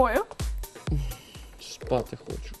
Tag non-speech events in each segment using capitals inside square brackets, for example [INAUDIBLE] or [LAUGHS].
тобою? Спати хочу.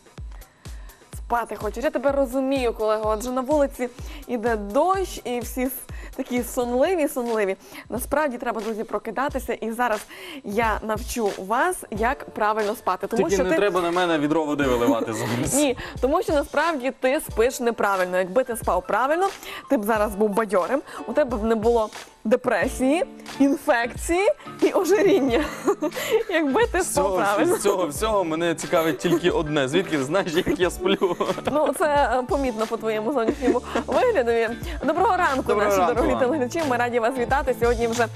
Спати хочеш. Я тебе розумію, колего. Адже на вулиці іде дощ, і всі такі сонливі, сонливі. Насправді треба, друзі, прокидатися. І зараз я навчу вас, як правильно спати. Тому Тільки що не ти треба на мене відро води виливати зараз. Ні, тому що насправді ти спиш неправильно. Якби ти спав правильно, ти б зараз був бадьорим, у тебе б не було депресії, інфекції і ожиріння. [LAUGHS] Якби ти спав правильно. з цього всього мене цікавить тільки одне. Звідки ти знаєш, як я сплю? Ну, це е, помітно по твоєму зовнішньому виглядові. Доброго ранку, Доброго наші ранку дорогі вам. телеглядачі. Ми раді вас вітати. Сьогодні вже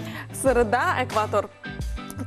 середа, екватор.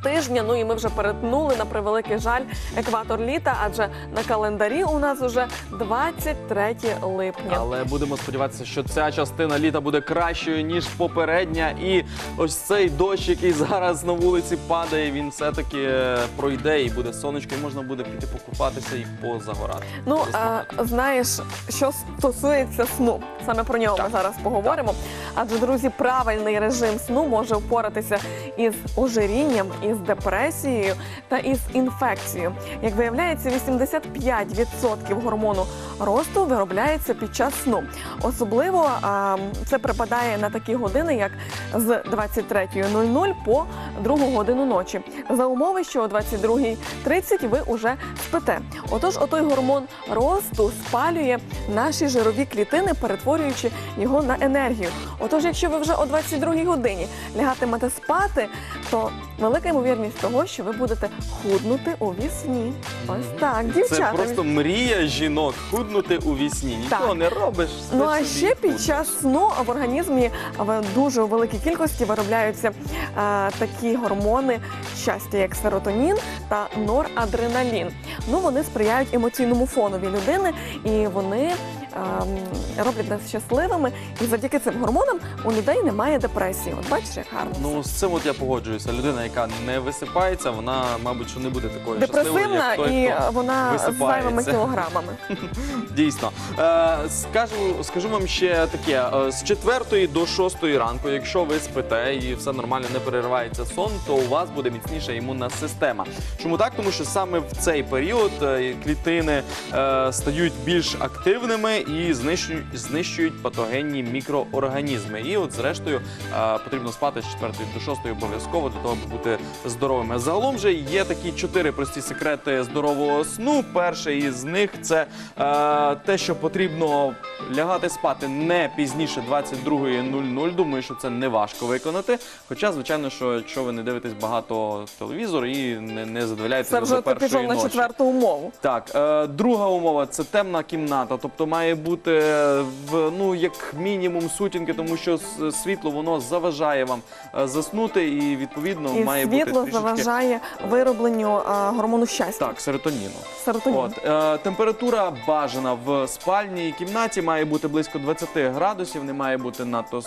Тижня, ну і ми вже перетнули на превеликий жаль екватор літа, адже на календарі у нас уже 23 липня. Але будемо сподіватися, що ця частина літа буде кращою ніж попередня. І ось цей дощ, який зараз на вулиці падає, він все-таки е, пройде і буде сонечко, і можна буде піти покупатися і позагорати. Ну, а, знаєш, що стосується сну, саме про нього ми зараз поговоримо. Адже, друзі, правильний режим сну може впоратися із ожирінням, із депресією та із інфекцією. Як виявляється, 85% гормону росту виробляється під час сну. Особливо це припадає на такі години, як з 23.00 по 2 годину ночі. За умови, що о 22.30 ви уже спите. Отож, отой гормон росту спалює наші жирові клітини, перетворюючи його на енергію. Отож, якщо ви вже о 22 годині лягатимете спати, то велика ймовірність того, що ви будете худнути у вісні. Ось так, Це дівчата. просто мрія жінок худнути у вісні. Нічого Так. не робиш. Ну а ще під худнеш. час сну в організмі в дуже великій кількості виробляються е, такі гормони щастя, як серотонін та норадреналін. Ну вони сприяють емоційному фонові людини, і вони роблять нас щасливими. І завдяки цим гормонам у людей немає депресії. От бачиш, як гарно. Ну, з цим от я погоджуюся. Людина, яка не висипається, вона, мабуть, що не буде такою щасливою, як той, і хто вона з зайвими кілограмами. [LAUGHS] Дійсно. Е, скажу, скажу вам ще таке: е, з 4 до 6 ранку, якщо ви спите і все нормально не переривається сон, то у вас буде міцніша імунна система. Чому так? Тому що саме в цей період е, клітини е, стають більш активними і знищують, знищують патогенні мікроорганізми. І от, зрештою, потрібно спати з 4 до 6 обов'язково для того, аби бути здоровими. Загалом же є такі чотири прості секрети здорового сну. Перший із них це е, те, що потрібно лягати спати не пізніше 22.00. Думаю, що це не важко виконати. Хоча, звичайно, що якщо ви не дивитесь багато телевізор і не, не задоволяєтесь Це до вже ти першої пішов на четверту умову. Так, е, друга умова це темна кімната, тобто має бути е, в ну як мінімум сутінки, тому що світло воно заважає вам е, заснути, і відповідно І має світло бути трішечки заважає виробленню а, гормону щастя. так, серотоніну. Серотонін. От е, температура бажана в спальній кімнаті має бути близько 20 градусів, не має бути надто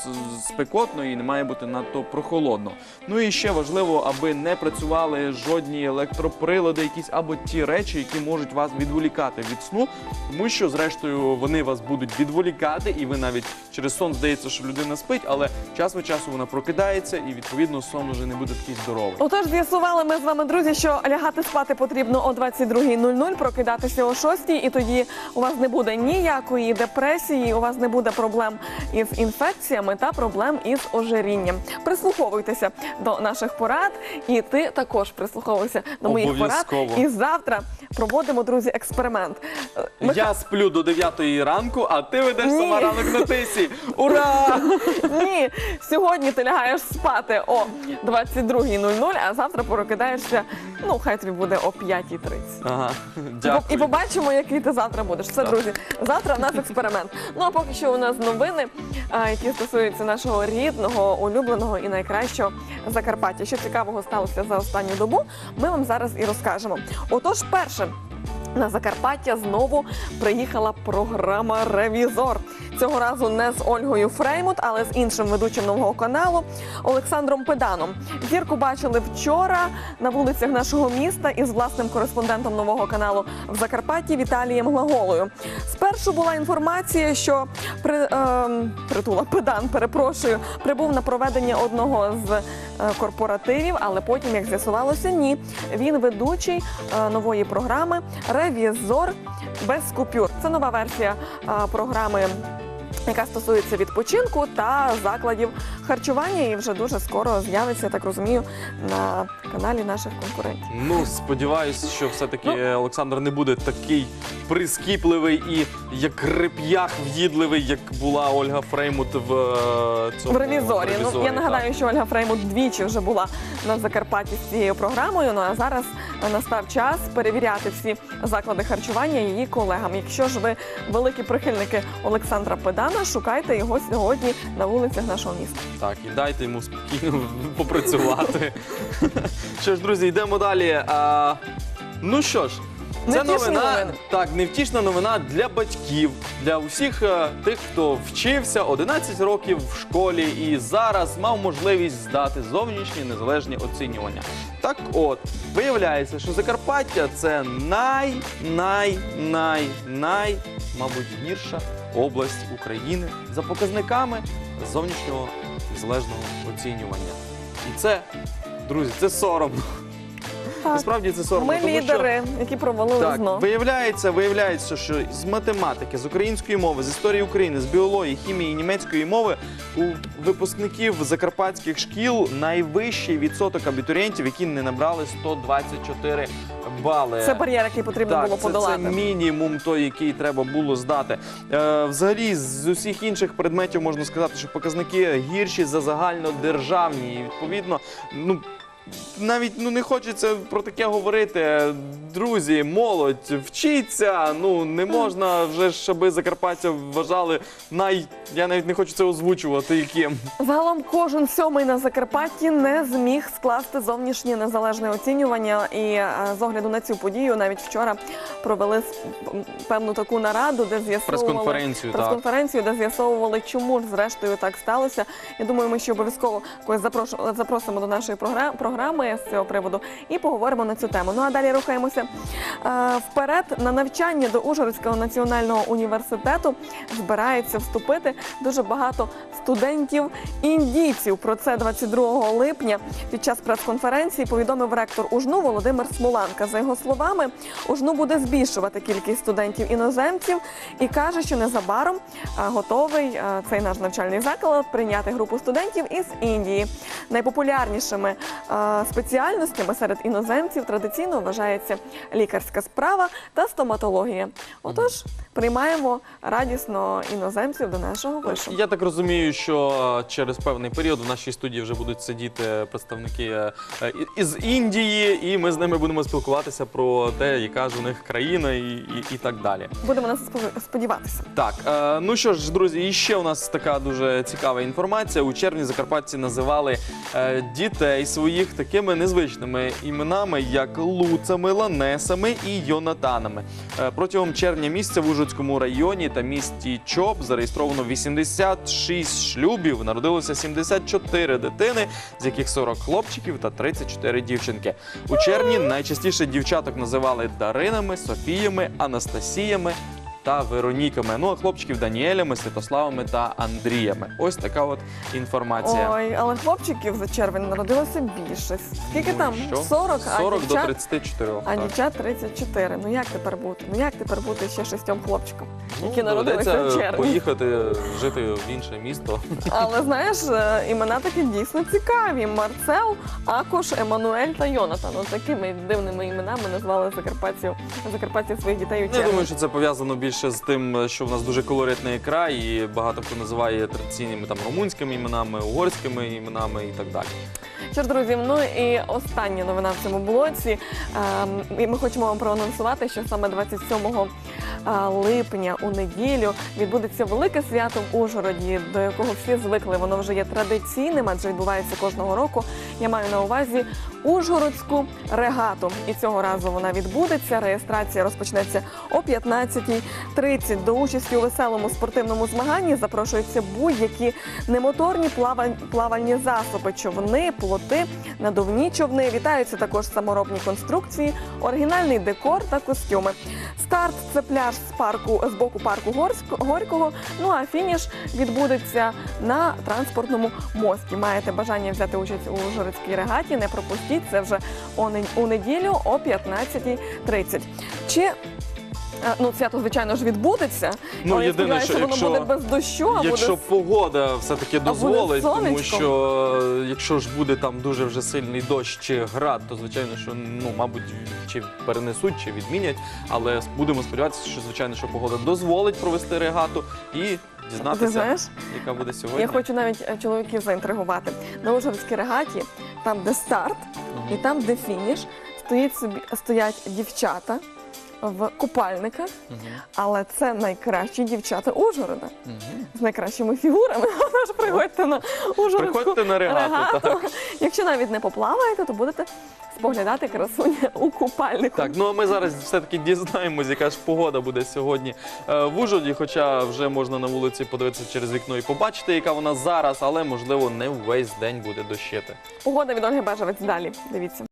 спекотно і не має бути надто прохолодно. Ну і ще важливо, аби не працювали жодні електроприлади, якісь або ті речі, які можуть вас відволікати від сну, тому що зрештою вони вас будуть відволікати, і ви навіть через сон здається, що людина спить, але час від часу вона прокидається, і відповідно сон вже не буде такий здоровий. Отож, з'ясували ми з вами, друзі, що лягати спати потрібно о 22.00, прокидатися о 6 і тоді у вас не буде ніякої депресії, у вас не буде проблем із інфекціями та проблем із ожирінням. Прислуховуйтеся до наших порад, і ти також прислуховуйся до моїх порад. І завтра проводимо, друзі, експеримент. Е, Я сплю до 9 ранку, а ти ведеш Ні. сама ранок на тисі. Ура! [LAUGHS] Ні, сьогодні ти лягаєш спати о 22.00, а завтра прокидаєшся, ну хай тобі буде о 5.30. Ага, І побачимо, який ти завтра будеш. Все, Так. друзі, завтра в нас експеримент. Ну а поки що у нас новини, а, які стосуються нашого рідного, улюбленого і найкращого Закарпаття. Що цікавого сталося за останню добу, ми вам зараз і розкажемо. Отож, перше. На Закарпаття знову приїхала програма Ревізор. Цього разу не з Ольгою Фреймут, але з іншим ведучим нового каналу Олександром Педаном. Зірку бачили вчора на вулицях нашого міста із власним кореспондентом нового каналу в Закарпатті Віталієм Глаголою. Спершу була інформація, що при, ем, притула Педан, перепрошую, прибув на проведення одного з е, корпоративів, але потім, як з'ясувалося, ні. Він ведучий е, нової програми Ревізор без купюр. Це нова версія е, програми. Яка стосується відпочинку та закладів харчування, і вже дуже скоро з'явиться, я так розумію, на каналі наших конкурентів. Ну, сподіваюся, що все-таки Ну. Олександр не буде такий прискіпливий і як реп'ях в'їдливий, як була Ольга Фреймут в е, цьому В ревізорі. Ну я так. нагадаю, що Ольга Фреймут двічі вже була на Закарпатті з цією програмою. Ну а зараз настав час перевіряти всі заклади харчування її колегам. Якщо ж ви великі прихильники Олександра Педана, шукайте його сьогодні на вулицях нашого міста. Так, і дайте йому спокійно [LAUGHS] попрацювати. [LAUGHS] що ж, друзі, йдемо далі. А, ну що ж, це новина, так, невтішна новина для батьків, для усіх е, тих, хто вчився 11 років в школі і зараз мав можливість здати зовнішні незалежні оцінювання. Так от, виявляється, що Закарпаття це най, най, най, най, мабуть, гірша область України за показниками зовнішнього незалежного оцінювання. І це, друзі, це соромно. Так. Насправді це соромно. Ми тому що- лідери, які провалили так, зно. виявляється, виявляється, що з математики, з української мови, з історії України, з біології, хімії, німецької мови у випускників закарпатських шкіл найвищий відсоток абітурієнтів, які не набрали 124 бали. Це бар'єр, який потрібно Так, було це, подолати. це мінімум той, який треба було здати. Е, взагалі, з усіх інших предметів можна сказати, що показники гірші за загальнодержавні. І відповідно, ну. Навіть ну не хочеться про таке говорити. Друзі, молодь, вчіться. Ну не можна вже аби Закарпаття вважали най. Я навіть не хочу це озвучувати. Яким Загалом кожен сьомий на Закарпатті не зміг скласти зовнішнє незалежне оцінювання. І е, з огляду на цю подію навіть вчора провели певну таку нараду, де з'ясовували прес-конференцію, прес-конференцію, де з'ясовували, чому ж зрештою так сталося. Я думаю, ми ще обов'язково когось запрошу- запросимо до нашої програ- програми з цього приводу і поговоримо на цю тему. Ну а далі рухаємося е, вперед. На навчання до Ужгородського національного університету збирається вступити дуже багато студентів індійців. Про це 22 липня під час прес-конференції повідомив ректор УЖНУ Володимир Смоланка. За його словами, УЖНУ буде збільшувати кількість студентів іноземців і каже, що незабаром е, готовий е, цей наш навчальний заклад прийняти групу студентів із Індії. Найпопулярнішими спеціальностями серед іноземців традиційно вважається лікарська справа та стоматологія. Отож, приймаємо радісно іноземців до нашого вишу. Я так розумію, що е, через певний період в нашій студії вже будуть сидіти представники е, е, із Індії, і ми з ними будемо спілкуватися про те, яка ж у них країна, і, і, і так далі. Будемо на це сподіватися. Так, ну що ж, друзі, і ще у нас така дуже цікава інформація. У червні закарпатці називали дітей своїх такими незвичними іменами, як Луцами, Ланесами і Йонатанами. Е, протягом червня місяця в Ужгородському районі та місті Чоп зареєстровано 86 шлюбів, народилося 74 дитини, з яких 40 хлопчиків та 34 дівчинки. У червні найчастіше дівчаток називали Даринами, Софіями, Анастасіями та Вероніками. Ну а хлопчиків Даніелями, Святославами та Андріями. Ось така от інформація. Ой, але хлопчиків за червень народилося більше. Скільки Ну, там? що? 40, а 40 до 34. А так. дівчат 34. Ну як тепер бути? Ну як тепер бути ще шістьом хлопчикам, Ну, які народилися в червні? поїхати жити в інше місто. Але знаєш, е, імена такі дійсно цікаві. Марцел, Акош, Еммануель та Йонатан. Ось такими дивними іменами назвали закарпатців, закарпатців своїх дітей у Я думаю, що це пов'язано більше більше з тим, що в нас дуже колоритний край, і багато хто називає традиційними там румунськими іменами, угорськими іменами і так далі. Що ж, друзі, ну і остання новина в цьому блоці. Ем, І ми хочемо вам проанонсувати, що саме 27 е, липня у неділю відбудеться велике свято в Ужгороді, до якого всі звикли. Воно вже є традиційним, адже відбувається кожного року. Я маю на увазі Ужгородську регату. І цього разу вона відбудеться. Реєстрація розпочнеться о 15.30. До участі у веселому спортивному змаганні запрошуються будь-які немоторні плавальні засоби, човни, плоти, надувні човни. Вітаються також саморобні конструкції, оригінальний декор та костюми. Старт це пляж з парку з боку парку Горького. Ну а фініш відбудеться на транспортному мості. Маєте бажання взяти участь у Ужгородській регаті? Не пропустіть це вже у неділю о 15.30. Чи е, ну свято, звичайно ж, відбудеться. Ну, але я єдине, сподіваюся, що воно якщо- буде без дощу, а Якщо буде погода все-таки дозволить, тому сонечко? що е, якщо ж буде там дуже вже сильний дощ чи град, то звичайно, що ну мабуть чи перенесуть, чи відмінять. Але будемо сподіватися, що звичайно, що погода дозволить провести регату і ти дізнатися, знаєш. яка буде сьогодні. Я хочу навіть е, чоловіків заінтригувати. На Ужгородській регаті, там, де старт, і там, де фініш, стоїть собі стоять дівчата в купальниках, але це найкращі дівчата Ужгорода з найкращими фігурами. [LAUGHS] Тож приходьте на Ужгородську Приходьте на регату. Так. Якщо навіть не поплаваєте, то будете споглядати красуня у купальнику. Так, ну а ми зараз все-таки дізнаємось, яка ж погода буде сьогодні е, в Ужгороді. Хоча вже можна на вулиці подивитися через вікно і побачити, яка вона зараз, але можливо не весь день буде дощити. Погода від Ольги Бежевець далі. Дивіться.